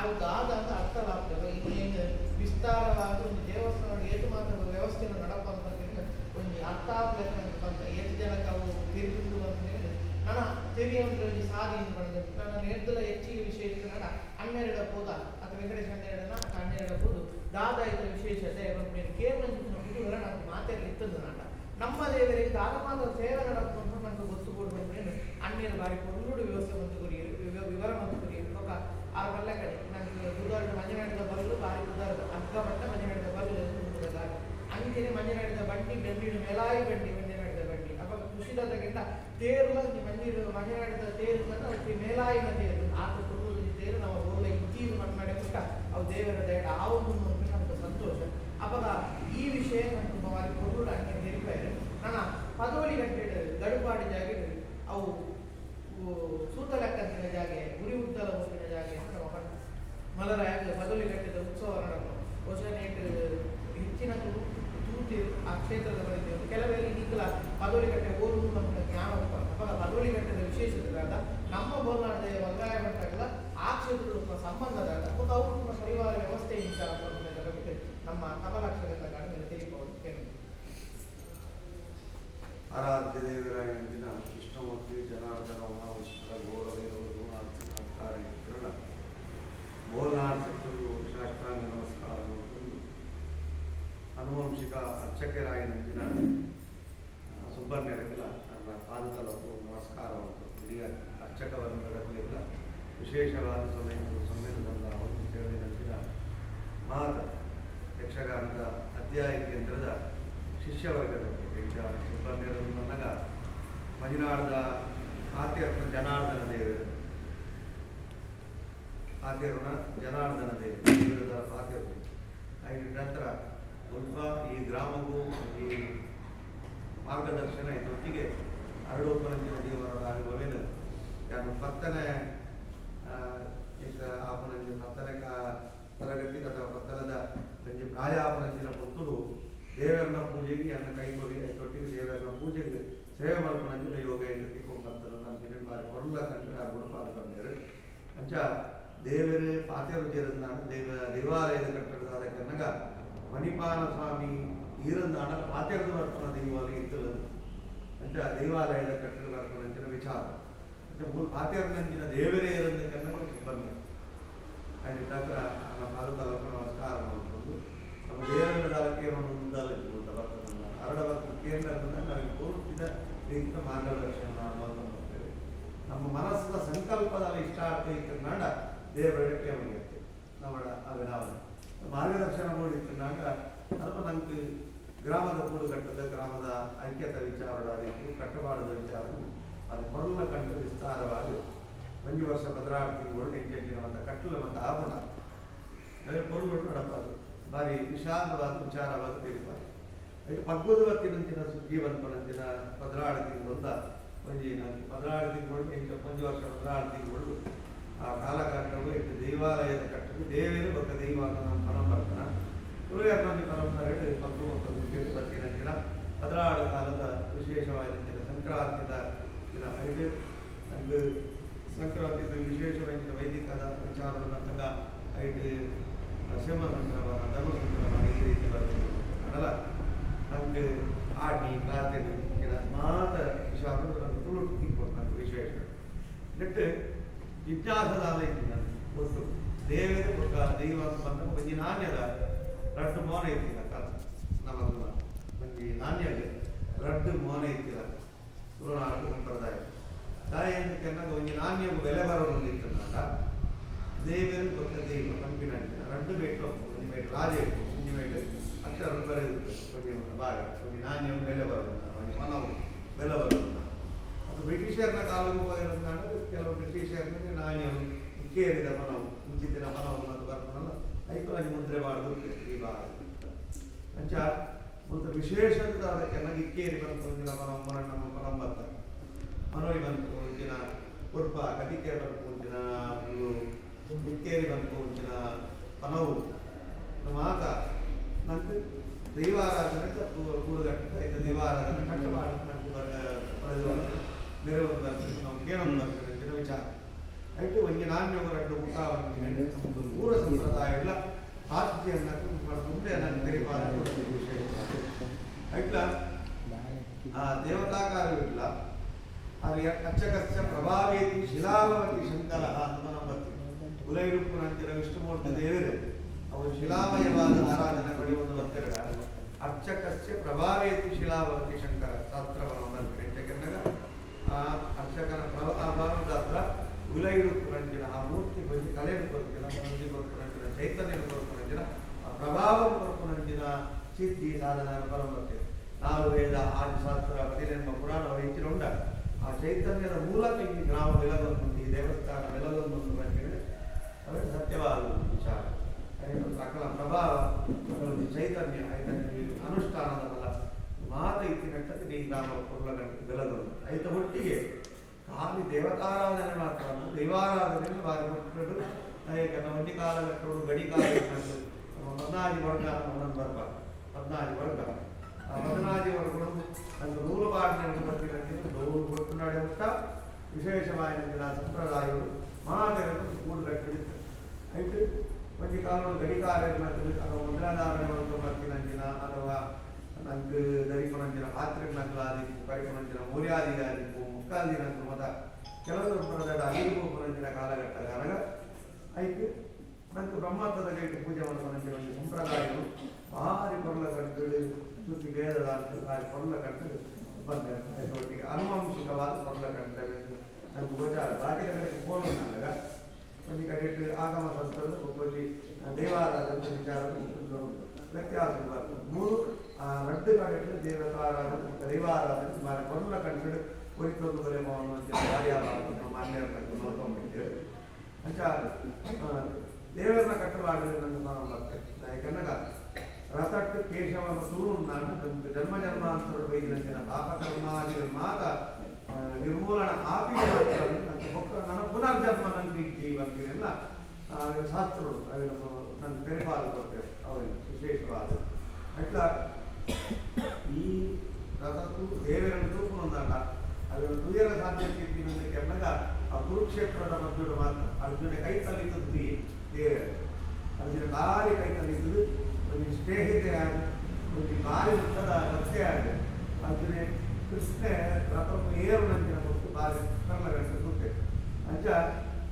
ಆಗಾಗ ಅರ್ಥ ಆಗ್ತದೆ ಇನ್ನೇನು ಒಂದು ದೇವಸ್ಥಾನ, ಏಟು ಮಾತ್ರ ವ್ಯವಸ್ಥೆಯನ್ನು ನಡಪ ಅಂತಂದ್ರೆ ಒಂದು ಅರ್ಥ ಆಗ್ಬೇಕಂತ ಬಂತ ಎಷ್ಟು ಅವು ತಿರುಗಿದ್ದು ಅಂತಂದ್ರೆ ನಣ ತಿರಿಯೊಂದರಲ್ಲಿ ಸಾಧನೆ ಮಾಡಿದೆ ನನ್ನ ಎದ್ದಲ ಹೆಚ್ಚಿಗೆ ವಿಶೇಷ ನಡ ಹನ್ನೆರಡು ಅಥವಾ ವೆಂಕಟೇಶ್ ದಾದ ಇದರ ವಿಶೇಷತೆ ಕೇಮಂಜಿನ ನಮ್ಮ ಮಾತೆಯಲ್ಲಿ ಇತ್ತದ್ದು ನಾಟ. ನಮ್ಮ ದೇವರಿಗೆ ದಾದ ಮಾತ್ರ ಸೇವೆ ನಡಪ್ಪ ನಮಗೆ ಗೊತ್ತು ಕೊಡ್ಬೇಕು ಹನ್ನೆರಡು ಬಾರಿ ಹಂಗೆ ತೆರಿಪಾಯಿರು ನನ್ನ ಪದೋಳಿ ಕಟ್ಟಿಡ ಗಡುಪಾಡಿ ಜಾಗ ಅವು ಸೂತ ಲೆಕ್ಕಂತಿನ ಜಾಗೆ ಗುರಿ ಉದ್ದಲ ಹೋಗಿನ ಜಾಗೆ ಬಣ್ಣ. ಪದೋಳಿ ಕಟ್ಟಿದ ಉತ್ಸವ ನಡೆದು ಹೊಸನೇಟ್ ಹೆಚ್ಚಿನ ತೂತಿ ಆ ಕ್ಷೇತ್ರದ ಬಳಿಗೆ ಕೆಲವೇ ಈಗಲ ಪದೋಳಿ ಕಟ್ಟೆ ಓದು ನಮಗೆ ಜ್ಞಾನ ಪದೋಳಿ ಕಟ್ಟೆದ ವಿಶೇಷತೆಗಳಾದ ನಮ್ಮ ಬೋಲ್ನಾಡದ ವರ್ಗಾಯ ಮಟ್ಟಗಳ ಆ ಕ್ಷೇತ್ರದ ಸಂಬಂಧದ ಮತ್ತು ಅವ್ರ ಪರಿವಾರ ವ್ಯವಸ್ಥೆ ವಿಚಾರ ನಮ್ಮ ಕಮಲಾಕ್ಷರದ ಆರಾಧ್ಯ ದೇವರಾಯ ದಿನ ಕೃಷ್ಣಮೂರ್ತಿ ಜನಾರ್ದನ ಉಮಾವಿಷ್ಣರ ಗೌರವೇರುಣಾರ್ಥಕಾರಿ ಕಿರಣ ಬೋಲಾರ್ಥಕರು ಶಾಸ್ತ್ರಾಂಗ ನಮಸ್ಕಾರ ಅನುವಂಶಿಕ ಅರ್ಚಕರಾಯನಂದಿನ ಸುಬ್ಬಣ್ಯರಿಗೆಲ್ಲ ನನ್ನ ಪಾದತಲಕ್ಕೂ ನಮಸ್ಕಾರ ಮತ್ತು ಹಿರಿಯ ಅರ್ಚಕ ವರ್ಗಗಳಿಗೆಲ್ಲ ವಿಶೇಷವಾದ ಸಮಯಗಳು ಸಮ್ಮೇಳನದ ಒಂದು ತಿಳಿದಿನ ಮಾತ ಯಕ್ಷಗಾನದ ಅಧ್ಯಾಯ ಕೇಂದ್ರದ ಶಿಷ್ಯವರ್ಗದ ಈಗ ಸುಬ್ರಹ್ಮಣ್ಯರು ನನಗ ಮಜಿನಾಡದ ಆತ್ಯರ್ಥ ಜನಾರ್ದನ ದೇವರು ಆತ್ಯರ್ಣ ಜನಾರ್ದನ ದೇವರು ದೇವರದ ಆತ್ಯರು ಐದು ನಂತರ ಸ್ವಲ್ಪ ಈ ಗ್ರಾಮಕ್ಕೂ ಈ ಮಾರ್ಗದರ್ಶನ ಇದರೊಟ್ಟಿಗೆ ಅರಳೋಪರಂಜಿನ ದೇವರ ಅನುಭವೇನು ನಾನು ಪತ್ತನೇ ಆ, ಪತ್ತನೆ ತರಗತಿ ಅಥವಾ ಪತ್ತನದ ಪುತ್ತೂರು ದೇವರನ್ನ ಪೂಜೆಗೆ ಅನ್ನ ಕೈ ಕೊಡಿ ತೊಟ್ಟಿಗೆ ದೇವರನ್ನ ಪೂಜೆಗೆ ಸೇವೆ ಮಾಡ್ಕೊಂಡ ಯೋಗ ಎನ್ನುತ್ತಿ ಕೊಂಬರ್ತರು ನಾನು ದಿನ ಬಾರಿ ಹೊರಲ ಕಂಡು ಆ ಗುಣಪಾದ ಕಂಡರು ಅಂಚ ದೇವರೇ ಪಾತ್ಯರುಚಿಯರನ್ನಾണ് ದೇವ ದೇವಾಲಯದ ಕಟ್ಟಡದ ಕನ್ನಗ ಮಣಿಪಾಲ ಸ್ವಾಮಿ ಈರಂದಾಣ ಪಾತ್ಯರದ ಬರ್ಪಣ ದೇವಾಲಯ ಇದ್ದಲ್ಲ ಅಂಚ ದೇವಾಲಯದ ಕಟ್ಟಡ ಬರ್ಪಣ ಅಂಚಿನ ವಿಚಾರ ಅಂಚ ಮೂಲ ಪಾತ್ಯರನಂಚಿನ ದೇವರೇ ಇರಂದ ಕನ್ನಗ ಬಂದ ಅಲ್ಲಿ ತಕ್ಕ ನಮ್ಮ ಪಾದತಲಕ್ಕೆ ನಮಸ್ಕಾರ ಮಾಡಿಕೊಂಡು ನಮ್ಮ ದೇವರ ದಾಲಕ್ಕೆ ಮುಂದಾಲಕ್ಕೆ ಬರ್ತದಲ್ಲ ಹರಡ ಬರ್ತ ಕೇಂದ್ರದಿಂದ ನಾವು ಪೂರ್ತಿದ ರೀತಿಯ ಮಾರ್ಗದರ್ಶನ ಅನ್ನೋದನ್ನು ಮಾಡ್ತೇವೆ ನಮ್ಮ ಮನಸ್ಸಿನ ಸಂಕಲ್ಪದ ಇಷ್ಟಾರ್ಥ ಇಟ್ಟನಾಡ ದೇವರಕ್ಕೆ ಅವನಿಗೆ நம்மள அதனால ಮಾರ್ಗದರ್ಶನ ಮಾಡಿಟ್ಟನಾಗ ಸ್ವಲ್ಪ ನಮ್ಗೆ ಗ್ರಾಮದ ಕೂಡುಗಟ್ಟದ ಗ್ರಾಮದ ಐಕ್ಯತೆ ವಿಚಾರದ ರೀತಿ ಕಟ್ಟಬಾರದ ವಿಚಾರ ಅದು ಮೊದಲ ಕಂಡು ವಿಸ್ತಾರವಾಗಿ ಒಂದು ವರ್ಷ ಭದ್ರಾವತಿಗಳು ಎಂಟೆಂಟಿನ ಒಂದು ಕಟ್ಟಲು ಮತ್ತು ಆಭರಣ ಅದೇ ಪೊರುಗಳು ನಡಪಾದು ಭಾರಿ ವಿಶಾಲವಾದ ವಿಚಾರವಾದ ತಿಳಿಬಾರೆ ಪಗ್ಗುದವತ್ತಿನಂಚಿನ ಜೀವನ ಬನಂಚಿನ ಪದನಾಳು ಬಂದ ಒಂಜಿ ನನಗೆ ಪದನಾಳು ತಿಂಗಳು ಇಂಚ ಒಂದು ವರ್ಷ ಪದನಾಳು ತಿಂಗಳು ಆ ಕಾಲಕಾಂಡವು ಇಂಚ ದೇವಾಲಯದ ಕಟ್ಟಲು ದೇವೇನು ಬೊಕ್ಕ ದೈವಾನ ನಮ್ಮ ಪರಂಪರನ ತುಳಿಯ ನಮ್ಮ ಪರಂಪರೆ ಪಗ್ಗು ಮಕ್ಕಳು ಕೇಳಿಬತ್ತಿನಂಚಿನ ಪದನಾಳು ಕಾಲದ ವಿಶೇಷವಾದಂತಿನ ಸಂಕ್ರಾಂತಿದ ದಿನ. ಐದು ಅಂದು ಸಂಕ್ರಾಂತಿದ ವಿಶೇಷವಾದ ವೈದಿಕದ ವಿಚಾರದ ತಗ ಐದು ಅದಲ್ಲ ನಮಗೆ ಆಡಿ ಪ್ರಾರ್ಥನೆ ಇಲ್ಲ ಮಾತ್ರ ವಿಷಯ ತುಳು ತಿಳ್ಕೊಡ್ತಾರೆ ವಿಶೇಷಗಳು ನೆಟ್ಟು ವಿತ್ಯಾಸದಾಲ ಇದ್ದಿಲ್ಲ ಒಂದು ದೇವರೇ ಕೊಟ್ಟ ದೈವ ಬಂದ ಒಂದು ನಾಣ್ಯದ ರಟ್ಟು ಮೌನ ಇದ್ದಿಲ್ಲ ಕಾಲ ನಮ್ಮಲ್ಲ ನಮಗೆ ನಾಣ್ಯ ರಟ್ಟು ಮೌನ ಇದ್ದಿಲ್ಲ ತುಳುನಾಡು ಸಂಪ್ರದಾಯ தாயனுக்கு என்ன கொஞ்சம் நாணயம் விலை வரணும் இருக்கிறதுனால தேவன் கொண்ட தெய்வம் நம்பினாங்க ಬೇಕು ಒಂದು ಬೇಟು ರಾಜ ಇಟ್ಟು ಒಂದು ಬೇಟು ಅಕ್ಷರ ಬರೆದು ಒಂದು ಭಾಗ ಒಂದು ನಾಣ್ಯವು ಬೆಲೆ ಬರೋದು ಒಂದು ಮನವು ಬೆಲೆ ಬರೋದು ಅದು ಬ್ರಿಟಿಷರ್ನ ಕಾಲಕ್ಕೆ ಹೋಗಿರೋದ್ರಿಂದ ಕೆಲವು ಬ್ರಿಟಿಷರ್ನಿಗೆ ನಾಣ್ಯವು ಕೇರಿದ ಮನವು ಮುಂಚಿನ ಮನವನ್ನು ಅದು ಬರ್ತದಲ್ಲ ಐಕಲಾಗಿ ಮುದ್ರೆ ಮಾಡುದು ಈ ಭಾಗ ಅಂಚ ಒಂದು ವಿಶೇಷದ ಅದಕ್ಕೆ ನನಗೆ ಇಕ್ಕೇರಿ ಬಂತು ಒಂದಿನ ಮನವು ಮರಣ ಮನಂ ಬರ್ತ ಮನೋಳಿ ಬಂತು ಒಂದಿನ ಕುರ್ಪ ಕಟಿಕೆ ಬಂತು ಒಂದಿನ ಒಂದು ಇಕ್ಕೇರಿ ಬಂತು ಒಂದಿನ ಮನವು ನಮ್ಮ ಆತ ನಂಗೆ ದೈವಾರಾಧನೆ ಕೂಡುಗಟ್ಟ ಇದು ದೈವಾರಾಧನೆ ಕಟ್ಟ ಮಾಡಿ ನಂಗೆ ಬರ- ಪಡೆದು ನೆರವು ಬರ್ತದೆ ನಾವು ಕೇಳೋದು ಬರ್ತದೆ ಅಂಚಿನ ವಿಚಾರ అయితే ಒಂದು ನಾಣ್ಯ ಧಾನ್ಯವು రెండు ಊಟವನ್ನು ಪೂರ ಸಂಪ್ರದಾಯಗಳ ಆತಿಥ್ಯನ್ನ ಮುಂದೆ ನನ್ನ ತೆರಿಪಾದ ವಿಷಯ ఇట్లా ఆ దేవతాకారం ఇట్లా అది అచ్చకచ్చ ప్రభావేతి శిలావతి ಕುಲೈರುಪ್ಪು ಅಂತಿರ ವಿಷ್ಣುಮೂರ್ತಿ ದೇವರೇ, ಅವರು ಶಿಲಾಮಯವಾದ ಆರಾಧನೆ ಪಡೆಯುವುದು ಅಂತಿರಡ ಅರ್ಚಕಸ್ಯ ಪ್ರಭಾವೇತಿ ಶಿಲಾವರ್ತಿ ಶಂಕರ, ಶಾಸ್ತ್ರವನ್ನು ಬಂದಿದೆ ಯಾಕೆಂದಾಗ, ಆ ಅರ್ಚಕನ ಪ್ರಭಾವದಾತ್ರ ಕುಲೈರುಪ್ಪು ಪುರಂಜಿನ ಆ ಮೂರ್ತಿ ಬಂದು ಕಲೆಯನ್ನು ಕೊಡ್ತಿಲ್ಲ ಮಂದಿ ಕೊಡ್ಕೊಂಡಂತಿನ ಚೈತನ್ಯ ಕೊಡ್ಕೊಂಡಂತಿನ ಆ ಪ್ರಭಾವ ಕೊಡ್ಕೊಂಡಂತಿನ ಸಿದ್ಧಿ, ಸಾಧನ ಬರುತ್ತೆ ನಾಲ್ಕು ವೇದ ಆದಿಶಾಸ್ತ್ರ ಹದಿನೆಂಬ ಪುರಾಣ ಹೆಚ್ಚಿನ ಉಂಟ. ಆ ಚೈತನ್ಯದ ಮೂಲಕ ಈ ಗ್ರಾಮ ಬೆಲಗೊಂದು ಈ ದೇವಸ್ಥಾನ ಬೆಲಗೊಂದು ಅಂತ ಹೇಳಿದ್ರೆ ಅವರ ಸತ್ಯವಾದ ವಿಚಾರ. ಸಕಲ ಪ್ರಭಾವ ಅದರಲ್ಲಿ ಚೈತನ್ಯ ಇದನ್ನು ಅನುಷ್ಠಾನದ ಬಲ. ಮಾತ ಈ ನಾವು ಕೊರ್ಲಗಂಟು ಬೆಳಗೊಂಡು ಐತ ಒಟ್ಟಿಗೆ ಖಾಲಿ ದೇವತಾರಾಧನೆ ಮಾತ್ರ ಅಲ್ಲ, ದೈವಾರಾಧನೆ ಬಾರಿ ಕೊಟ್ಟರು ಯಾಕಂದ್ರೆ ಒಂದಿ ಕಾಲಘಟ್ಟಗಳು ಗಡಿ ಕಾಲ ಪದ್ನಾಜಿ ವರ್ಗ ಒಂದೊಂದು ವರ್ಗ. ಹದಿನಾರು ವರ್ಗ. ಆ ಹದಿನಾರು ವರ್ಗಗಳು ಅದು ನೂರು ಪಾಠ ನೂರು ಕೊಟ್ಟು ನಡೆಯುತ್ತಾ ವಿಶೇಷವಾಗಿ ಸಂಪ್ರದಾಯಗಳು. ಮಹಾದೇವರು ಕೂಡಲಟ್ಟಿರುತ್ತೆ ಆಯ್ತು? ಒಂದು ಕಾಲದಲ್ಲಿ ಗಡಿಕಾರ್ಯಗಳು ಅಥವಾ ಮೊದಲಾಧಾರಣೆ ಒಂದು ಬರ್ತಿನಂಚಿನ ಅಥವಾ ನಂಗೆ ಧರಿಕೊಂಡಂಚಿನ ಪಾತ್ರೆಗಳಾದಿಪ್ಪು ಕರಿಕೊಂಡಂಚಿನ ಮೂರ್ಯಾದಿಗಾದಿಪ್ಪು ಮುಕ್ಕಾದಿನಂತ ಮತ ಕೆಲವು ಸಂಪ್ರದಾಯದ ಅರಿವು ಪುರಂಚಿನ ಕಾಲಘಟ್ಟ ಕನಗ ಆಯ್ತು? ನಂತರ ಬ್ರಹ್ಮತ್ವದ ಗೈಟು ಪೂಜೆ ಮಾಡ್ಕೊಂಡಂಚಿನ ಒಂದು ಸಂಪ್ರದಾಯಗಳು ಭಾರಿ ಕೊರಲ ಕಟ್ಟುಗಳು ಸುತ್ತಿ ವೇದದ ಅಂತ ಭಾರಿ ಕೊರಲ ಕಟ್ಟು ಬಂದ ಒಟ್ಟಿಗೆ ಅನುವಂಶಿಕವಾದ ಕೊರಲ ಕಟ್ಟುಗಳು. ನಮ್ಗೆ ಗೋಚಾರ ಬಾಕಿ ಫೋನ್ ನನಗ ಒಂದು ಕಡೆ ಆಗಮ ಸಂಸ್ಥೆಗಳು ಒಬ್ಬಲ್ಲಿ ದೇವಾರಾಧನೆ ವಿಚಾರ ವ್ಯತ್ಯಾಸ ಬರ್ತದೆ ಮೂರು ಆ ರಡ್ಡು ಕಡೆ ದೇವತಾರಾಧನೆ ಮತ್ತು ದೈವಾರಾಧನೆ ಮಾರ ಕೊರಲ ಕಟ್ಟುಗಳು ಕುರಿತೊಂದು ಬಲೆ ಅನ್ನುವಂಥ ಕಾರ್ಯಾಲಯ ಮಾನ್ಯರ ಕಟ್ಟು ನೋಡ್ಕೊಂಡ್ಬಿಟ್ಟಿದ್ದೇವೆ ಅಂಚ ದೇವರನ್ನ ಕಟ್ಟುವಾಗಲು ನನ್ನ ನಾವು ಬರ್ತೇವೆ ಯಾಕಂದಾಗ ರಥಟ್ಟು ಕೇಶವನ ಸುರು ನಾನು ಜನ್ಮ ಜನ್ಮಾಂತರ ಬೈದಿನ ಪಾಪಕರ್ಮಾದಿಗಳ ಮಾತ ಆ, ನಿರ್ಮೂಲನ ಆಪಿ ಮಾತ್ರ ನನ್ನ ಪುನರ್ಜನ್ಮ ನನಗೆ ಜೀವಂತಿರಲ್ಲ ಶಾಸ್ತ್ರಗಳು ಅದನ್ನು ನನ್ನ ಬೆರೆಪಾಲು ಕೊಡ್ತೇವೆ ಅವರಿಗೆ ವಿಶೇಷವಾದ. ಅಟ್ಲ ಈ ರಥಕ್ಕೂ ದೇವರನ್ನು ಒಂದಲ್ಲ ಅದನ್ನು ತುಯರ ಸಾಧ್ಯತೆ ಕೆಮ್ಮಗ ಆ ಕುರುಕ್ಷೇತ್ರದ ಮಧ್ಯದ ಮಾತ್ರ. ಅರ್ಜುನ ಕೈ ತಲಿತದ್ದು ದೇವರ ಅರ್ಜುನ ಭಾರಿ ಕೈ ತಲಿತದ್ದು ಒಂದು ಸ್ನೇಹಿತೆ ಆಗಿ, ಒಂದು ಭಾರಿ ಉತ್ತದ ರಸ್ತೆ ಆಗಿ. ಅರ್ಜುನ ಕೃಷ್ಣ ರಥವನ್ನು ಏರು ನಂತರ ಕೊಟ್ಟು ಭಾರಿ ಅಂಚ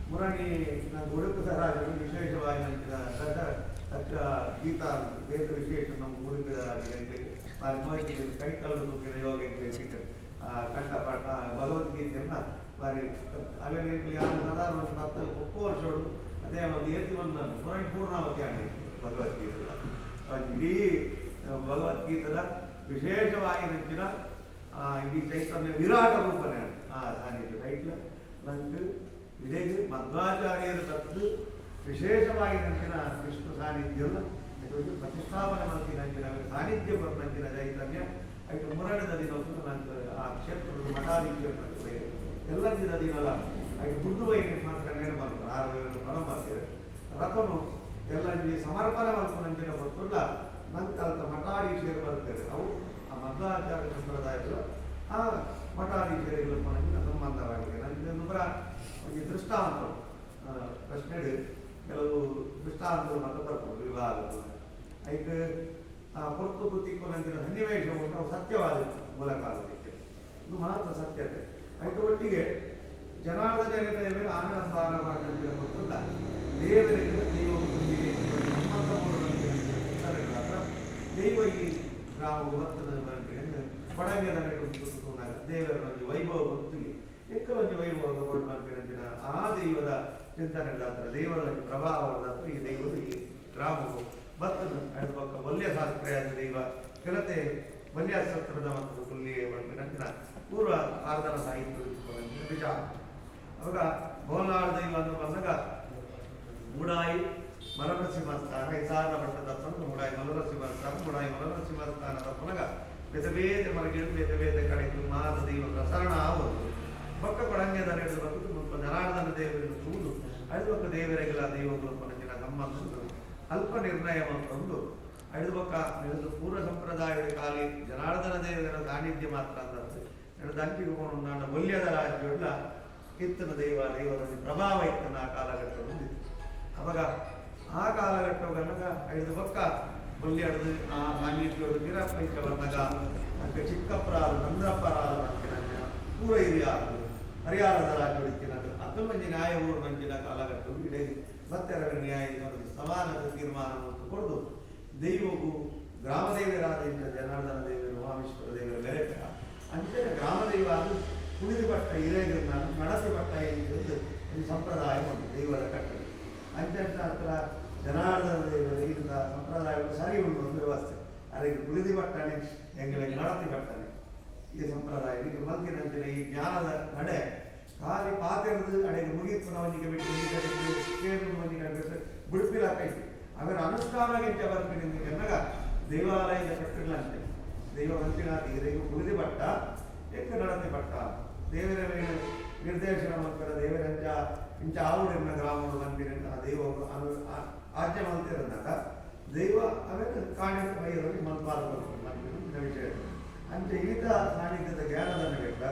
ಮುರಣಿ ನಾನು ಉಡುಕು ರಾಜರು ವಿಶೇಷವಾಗಿ ನಂಚಿನ ರಥ ಅಚ್ಚ ಗೀತಾ ವೇದ ವಿಶೇಷ ನಮ್ಮ ಉಡುಪಿದ ರಾಜರಿಗೆ ಭಾರಿ ಮೋಹಿಗೆ ಕೈ ಕಳೆದು ಯೋಗ ಸಿಕ್ಕ ಕಂಠಪಾಠ ಭಗವದ್ಗೀತೆಯನ್ನು ಬಾರಿ ಅಲ್ಲೇ ಯಾರು ಸಾಧಾರಣ ಹತ್ತು ಒಪ್ಪು ವರ್ಷಗಳು ಅದೇ ಒಂದು ಏತಿ ಒಂದು ಪುರಾಣ ಪೂರ್ಣಾವತಿ ಆಗಿದೆ ಭಗವದ್ಗೀತೆ ಅದು ಇಡೀ ಭಗವದ್ಗೀತದ ವಿಶೇಷವಾಗಿ ನೆಚ್ಚಿನ ಇಡೀ ಚೈತನ್ಯ ವಿರಾಟ ರೂಪನೇ. ಆ ಸಾನ್ನಿಧ್ಯ ರೈಟ್ ನಂಗೆ ಇದೇ ಮಧ್ವಾಚಾರ್ಯರು ತತ್ವ ವಿಶೇಷವಾಗಿ ನಂಚಿನ ವಿಷ್ಣು ಸಾನ್ನಿಧ್ಯ ಪ್ರತಿಷ್ಠಾಪನೆ ಮಾಡ್ತೀನಿ ನಂಚಿನ ಸಾನ್ನಿಧ್ಯ ನಂಚಿನ ಚೈತನ್ಯ. ಆಯ್ತು ಮುರಳದ ದಿನ ನಂತರ ಆ ಕ್ಷೇತ್ರದ ಮಠಾಧಿಕ್ಷೇತ್ರ ಎಲ್ಲ ದಿನ ದಿನಲ್ಲ ಆಯ್ತು ದುಡ್ಡು ವೈದ್ಯ ಮಾತ್ರ ಏನು ಮಾಡ್ತಾರೆ ಆರು ಪಣ ಮಾಡ್ತಾರೆ. ರಥನು ಎಲ್ಲ ಸಮರ್ಪಣೆ ಮಾಡ್ಕೊಂಡು ನಂಚಿನ ಗೊತ್ತಿಲ್ಲ ನಂತರ ಮಠಾಧೀಶರು ಬರ್ತೇವೆ ಅವು ಆ ಮಧ್ವಾಚಾರ್ಯ ಸಂಪ್ರದಾಯಗಳು ಆ ಮಠಾಧೀಶರಿಗಳು ನನಗಿನ ಸಂಬಂಧವಾಗಿದೆ. ನನಗೆ ಒಬ್ಬರ ದೃಷ್ಟಾಂತಗಳು ದೃಷ್ಟಾಂತ ಪ್ರಶ್ನೆ ಕೆಲವು ದೃಷ್ಟಾಂತಗಳು ಮಾತ್ರ ಬರ್ಬೋದು ವಿವಾಹ ಐದು ಹೊರತು ಬುದ್ಧಿಕ್ಕೂ ನಂತರ ಸನ್ನಿವೇಶವನ್ನು ನಾವು ಸತ್ಯವಾದ ಆಗಲಿಕ್ಕೆ ಇದು ಮಾತ್ರ ಸತ್ಯತೆ. ಐದು ಒಟ್ಟಿಗೆ ಜನಾರ್ದನ ಮೇಲೆ ಆನಂದ ಗೊತ್ತಿಲ್ಲ ದೇವರಿಗೆ ದೈವ ಹೊಂದಿದೆ ಸಂಬಂಧ ದೈವ ಈ ನಾವು ವರ್ತದ ದೇವರ ವೈಭವ ಭಕ್ತಿಗೆ ವೈಭವ ವೈಭವ ಕೊಡ್ಬೇಕಂತಿನ ಆ ದೈವದ ಚಿಂತನೆಗಳ ಹತ್ರ ದೇವರ ಪ್ರಭಾವದ ಹತ್ರ ಈ ದೈವದ ಈ ಗ್ರಾಮವು ಭಕ್ತನ ಎರಡು ಪಕ್ಕ ವಲ್ಯ ಶಾಸ್ತ್ರೀಯಾದ ದೈವ ಕೆಲತೆ ವಲ್ಯಾಶಾಸ್ತ್ರದ ಒಂದು ಕುಲ್ಲಿಯ ನಂತರ ಪೂರ್ವ ಆರ್ಧನ ಸಾಹಿತ್ಯ ನಿಜ ಅವಾಗ ಬೋಲಾಳ ದೈವ ಅಂತ ಬಂದಾಗ ಮೂಡಾಯಿ ಮಲನರಸಿಂಹಸ್ಥಾನ ಇಸಾರ ಮಟ್ಟದ ತಂದು ಮೂಡಾಯಿ ಮಲನರಸಿಂಹಸ್ಥಾನ ಮೂಡಾಯಿ ಮಲನರಸಿಂಹಸ್ಥಾನದ ಪುನಗ ವೇದ ಬೇದ ಮರಗಿಡು ವೇದ ಕಡೆದು ಮಾದ ದೈವ ಪ್ರಸರಣ ಆವುದು ಪಕ್ಕ ಕೊಡಂಗೆ ನಡೆದು ಬಂದು ಮುಲ್ಪ ಜನಾರ್ದನ ದೇವರನ್ನು ತೂದು ಐದು ದೇವರಿಗೆಲ್ಲ ದೈವಗಳು ಪನಜಿನ ಸಂಬಂಧ ಅಲ್ಪ ನಿರ್ಣಯವನ್ನು ತಂದು ಐದು ಪಕ್ಕ ನಡೆದು ಪೂರ್ವ ಸಂಪ್ರದಾಯದ ಕಾಲಿ ಜನಾರ್ದನ ದೇವರ ಸಾನ್ನಿಧ್ಯ ಮಾತ್ರ ಅಂದ್ರೆ ನಡೆದು ಅಂಟಿಗೆ ನಾನು ಮೌಲ್ಯದ ರಾಜ್ಯಗಳ ಕೀರ್ತನ ದೈವ ದೈವದಲ್ಲಿ ಪ್ರಭಾವ ಇತ್ತನ ಆ ಕಾಲಘಟ್ಟದಲ್ಲಿ ಅವಾಗ ಆ ಕಾಲಘಟ್ಟವನ್ನಗ ಐದು ಪಕ್ಕ ಆ ಹಿಡಿದು ಆ ಸಾನ್ನಿಧ್ಯೋಡು ಗಿರಪ್ಪೈಕ ಬಂದಾಗ ಅದಕ್ಕೆ ಚಿಕ್ಕಪ್ಪರಾದ ನಂದ್ರಪ್ಪರಾದ ಪೂರ ಹಿರಿಯಾರು ಹರಿಯಾಣದ ರಾಜ್ಯೊಳಿಕ್ಕಿನ ಅದು ಮಂಜಿ ನ್ಯಾಯವು ಮಂಜಿನ ಕಾಲಘಟ್ಟವು ಇಡೀ ಮತ್ತೆರಡು ನ್ಯಾಯ ಸಮಾನದ ತೀರ್ಮಾನವನ್ನು ಕೊಡದು ದೈವವು ಗ್ರಾಮದೇವರಾದ ಜನಾರ್ದನ ದೇವರು ಉಮಾಮೇಶ್ವರ ದೇವರ ಬೆರೆತ ಅಂಚೆ ಗ್ರಾಮದೈವ ಅದು ಕುಣಿದು ಪಟ್ಟ ಹಿರೇಗರನ್ನ ನಡಸಿ ಪಟ್ಟ ಎನ್ನುವುದು ಒಂದು ಸಂಪ್ರದಾಯ ಉಂಟು ದೈವದ ಕಟ್ಟಡ ಅಂಚಂತ ಹತ್ರ ಜನಾರ್ದನ ದೇವರ ಇಂಥ ಸಂಪ್ರದಾಯಗಳು ಸರಿ ಉಂಟು ಒಂದು ವ್ಯವಸ್ಥೆ ಅದಕ್ಕೆ ಕುಳಿದು ಪಟ್ಟಣೆ ಎಂಗಳಿಗೆ ನಡತಿ ಪಟ್ಟಣೆ ಈ ಸಂಪ್ರದಾಯ ಈಗ ಮಲ್ಕಿನಂತಿನ ಈ ಜ್ಞಾನದ ನಡೆ, ಖಾಲಿ ಪಾತ್ರದ ಅಡೆಗೆ ಮುಗಿತು ನವನಿಗೆ ಬಿಟ್ಟು ನವನಿಗೆ ಬಿಟ್ಟು ಬಿಡುಪಿಲಾಕೈತಿ ಅವರ ಅನುಷ್ಠಾನಕ್ಕೆ ಬರ್ತೀನಿ ಎನ್ನಗ ದೇವಾಲಯದ ಕಟ್ಟಿಲ್ಲಂತೆ ದೈವ ಮಂತ್ರಿನಾಥಿಗೆ ದೈವ ಉಳಿದು ಪಟ್ಟ ಎಕ್ಕ ನಡತಿ ಪಟ್ಟ. ದೇವರ ಮೇಲೆ ನಿರ್ದೇಶನ ಮಾಡ್ತಾರ, ದೇವರ ಅಂಚ ಇಂಚ ಆವುಡೆನ್ನ ಗ್ರಾಮದ ಮಂದಿರ ಆ ದೈವ ಅನು ಆಜ್ಞೆ ಮಂತಿರದಾಗ ದೈವ ಆಮೇಲೆ ಕಾಣಿಕ ಮೈಯಲ್ಲಿ ಮಲ್ಪಾದ ವಿಷಯ ಅಂಚ ಈತ ಸಾನ್ನಿಧ್ಯದ ಜ್ಞಾನದನ್ನು ಬೇಕ?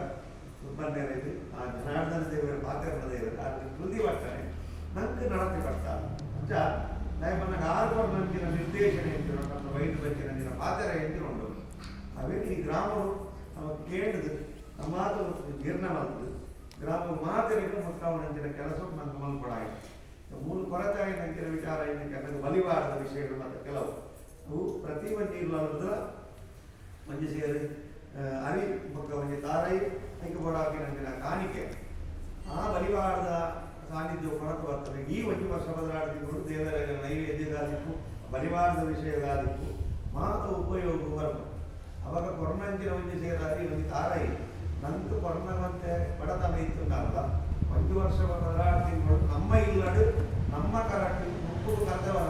ಇದೆ. ಆ ಜನಾರ್ದನ ದೇವರ ಪಾತ್ರನ ದೇವರ. ಅದು ಕೃತಿ ಬರ್ತಾನೆ ನಂಗೆ ನಡತಿ ಬರ್ತಾನೆ ಅಂಚ ನಮ್ಮನ್ನ ಆರು ನಂಚಿನ ನಿರ್ದೇಶನ ಎಂತು ನಮ್ಮ ವೈಟ್ ಬಗ್ಗೆ ನಿನ್ನ ಪಾತ್ರ ಎಂತು ಉಂಟು. ಅವೇ ಈ ಗ್ರಾಮವು ನಮಗೆ ಕೇಳಿದು ನಮ್ಮ ಮಾತು ಜೀರ್ಣ ಗ್ರಾಮ ಗ್ರಾಮ ಮಕ್ಕಳು ಮುಕ್ತಾವನಂಚಿನ ಕೆಲಸ ನಮ್ಗೆ ಕೊಡಾಯಿತು ಮೂರು ಕೊರತೆ ನಂಚಿನ ವಿಚಾರ ಏನಕ್ಕೆ ಬಲಿವಾರದ ವಿಷಯಗಳು ಮತ್ತು ಕೆಲವು. ಅವು ಪ್ರತಿ ಮಂದಿ ಇಲ್ಲದ ಮಂಜಿ ಸೇರಿ பக்கம் ಅರಿ தாரை ನಂಚಿನ ಕಾಣಿಕೆ. ಆ ಬಲಿವಾರದ ಸಾನ್ನಿಧ್ಯ ಕೊರತು ಬರ್ತದೆ. ಈ ಒಂದು ವರ್ಷ ಬದಲಾಡಿಕೊಂಡು ದೇವರ ನೈವೇದ್ಯಗಾದಿಪ್ಪು ಬಲಿವಾರದ ವಿಷಯಗಾದಿಪ್ಪು ಮಾತು ಉಪಯೋಗ ಬರಬೇಕು ಅವಾಗ ಕೊರ್ನಂಚಿನ ಒಂಜಿ ಸೇರಾಗಿ ಒಂದು ತಾರೈ. ನಂತು ಕೊರ್ನವಂತೆ ಬಡತನ ಇತ್ತು ಅಲ್ಲ ಒಂದು ವರ್ಷ ಬದಲಾಡಿಕೊಂಡು ನಮ್ಮ ಇಲ್ಲಡು, ನಮ್ಮ ಕರಟ್ಟು, ಮುಪ್ಪು ಕರ್ತವರ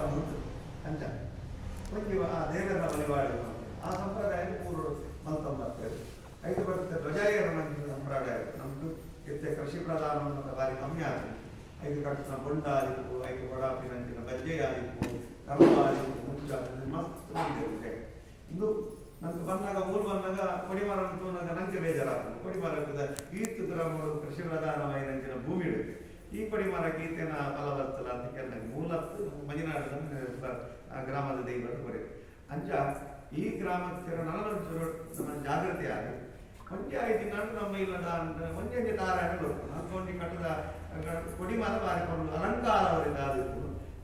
ಅಂತ. ಒಂದು ಆ ದೇವರ ಬಲಿವಾಡಿ ಆ ಸಂಪ್ರದಾಯ ಮೂರು ಮಾಡ್ತೇವೆ ಐದು ಬರುತ್ತೆ ಧ್ವಜಾಯನ ಮಂದಿ ಸಂಪ್ರದಾಯ. ನಮ್ದು ಎತ್ತೆ ಕೃಷಿ ಪ್ರಧಾನ ಬಾರಿ ಕಮ್ಮಿ ಆಗಿದೆ ಐದು ಕಟ್ಟಿನ ಬೊಂಡ ಆದಿಪ್ಪು ಐದು ಬಡಾಪಿನಂಚಿನ ಬಜ್ಜೆ ಆದಿಪ್ಪು ಕರ್ಮ ಆದಿಪ್ಪು ಮುಚ್ಚ ಮಸ್ತ್ ನಮಗೆ ಇನ್ನು ನಂಗೆ ಬಂದಾಗ ಮೂರು ಬಂದಾಗ ಕೊಡಿಮರ ಅಂತ ನಂಗೆ ಬೇಜಾರಾಗ್ತದೆ. ಕೊಡಿಮರ ಈತು ಗ್ರಾಮಗಳು ಕೃಷಿ ಪ್ರಧಾನವಾಯಿನಂಚಿನ ಭೂಮಿ ಇಡುತ್ತೆ ಈ ಕೊಡಿಮರ ಗೀತೆನ ಫಲ ಬರ್ತಲ್ಲ ಅಂತ ಕೇಳಿದಾಗ ಮೂಲತ್ತು ಮಂಜುನಾಡು ಗ್ರಾಮದ ದೈವರು ಬರೀ. ಅಂಚ ಈ ನಲನಂಚೂರು ನಮ್ಮ ಜಾಗೃತಿ ಆಗಿ ಒಂಜೆ ಐದು ಕಂಡು ನಮ್ಮ ಇಲ್ಲದ ಅಂತ ಒಂದೇ ಒಂಜೆ ತಾರಾಯಣ ಕಟ್ಟದ ಕೊಡಿ ಕೊಡಿಮರ ಬಾರಿಕೊಂಡು ಅಲಂಕಾರ ಅವರಿಂದ ಆದಿತ್ತು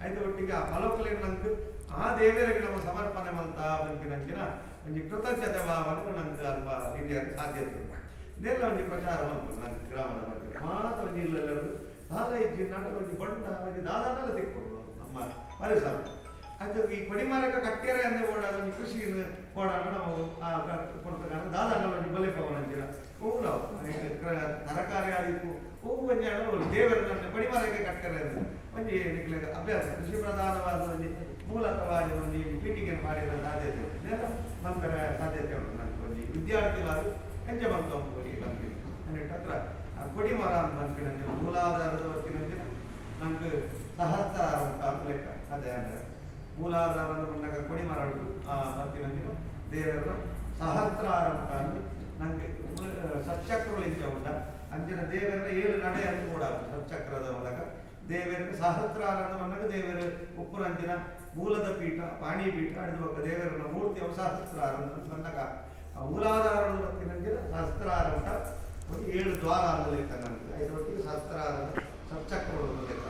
ಐದು ಒಟ್ಟಿಗೆ ಆ ಫಲಕಲೆ ನಂಗೆ ಆ ದೇವರಿಗೆ ನಮ್ಮ ಸಮರ್ಪಣೆ ಮಂತ ಬಂದಿನ ನಂಗಿನ ಒಂದು ಕೃತಜ್ಞತೆ ಭಾವನೆ ನಂಗೆ ಅಲ್ಪ ಹಿರಿಯರಿಗೆ ಸಾಧ್ಯತೆ. ಇದೆಲ್ಲ ಒಂದು ಪ್ರಚಾರ ನನ್ನ ಗ್ರಾಮದ ಬಗ್ಗೆ ಮಾತ್ರ ಜಿಲ್ಲೆಲ್ಲರೂ ಇಜ್ಜಿ ನಾಟಕ ಒಂದು ಬಂಡ ಒಂದು ದಾದಾನೆಲ್ಲ ತಿಕ್ಕೊಂಡು ನಮ್ಮ ಪರಿಸರ ಅದು ಈ ಕೊಡಿಮರಕ ಕಟ್ಟೆರೆ ಅಂದ್ರೆ ಓಡಾಡ ಒಂದು ಕೃಷಿ ಓಡಾಡ ನಾವು ಕೊಡ್ತಕ್ಕ ದಾದಾನೆಲ್ಲ ಒಂದು ಬಲೆ ಪವನ ಅಂತೀರ. ಹೂವು ನಾವು. ತರಕಾರಿ ಆದಿತ್ತು ಹೂವು ಒಂಜಿ ಅಳವು ದೇವರ ನನ್ನ ಕೊಡಿಮರಕ್ಕೆ ಕಟ್ಟೆರೆ ಅಂದ್ರೆ ಒಂಜಿ ನಿಕ್ಲೆ ಅಭ್ಯಾಸ. ಕೃಷಿ ಪ್ರಧಾನವಾದ ಒಂಜಿ ಮೂಲಕವಾಗಿ ಒಂದು ಪೀಠಿಗೆ ಮಾಡಿದ ಸಾಧ್ಯತೆ ನಂತರ ಸಾಧ್ಯತೆ ಉಂಟು ನನಗೆ ಒಂದು ವಿದ್ಯಾರ್ಥಿಗಳು ಹೆಜ್ಜೆ ಬಂತು ಅಂಬುದು ನನಗೆ ನನಗೆ ಹತ್ರ, ಆ ಕೊಡಿ ಮರ ಅಂತ ಅಂದ್ಕೊಂಡೆ ಮೂಲಾಧಾರದ ಹೊತ್ತಿನ ನಂಗೆ ಸಹಸ್ರ ಅಂತ ಲೆಕ್ಕ ಅದೇ. ಮೂಲಾಧಾರದ ಬಂದಾಗ ಕೊಡಿ ಮರಳು ಆ ಹೊತ್ತಿನ ದೇವರ ಸಹಸ್ರಾರಂಭದಲ್ಲಿ ನನಗೆ ಸಚ್ಚಕ್ರಲಿಂಚ ಉಂಟ ಅಂಚಿನ ದೇವರ ಏಳು ನಡೆ ಅಂತ ಕೂಡ ಸಚ್ಚಕ್ರದ ಒಳಗ. ದೇವರ ಸಹಸ್ರಾರದ ಬಂದಾಗ ದೇವರ ಉಪ್ಪುರಂಚಿನ ಮೂಲದ ಪೀಠ, ಪಾಣಿ ಪೀಠ ಅಡಿದು ಪಕ್ಕ ದೇವರನ್ನ ಮೂರ್ತಿ ಅವ ಸಹಸ್ರಾರ ಅಂತ ಬಂದಾಗ, ಆ ಮೂಲಾಧಾರದ ಹೊತ್ತಿನಂಚಿನ ಸಹಸ್ರಾರ ಒಂದು ಏಳು ದ್ವಾರ ಲೆಕ್ಕ ನನಗೆ ಐದು ಒಟ್ಟಿಗೆ ಸಹಸ್ರಾರ ಸಚ್ಚಕ್ರಗಳು ಲೆಕ್ಕ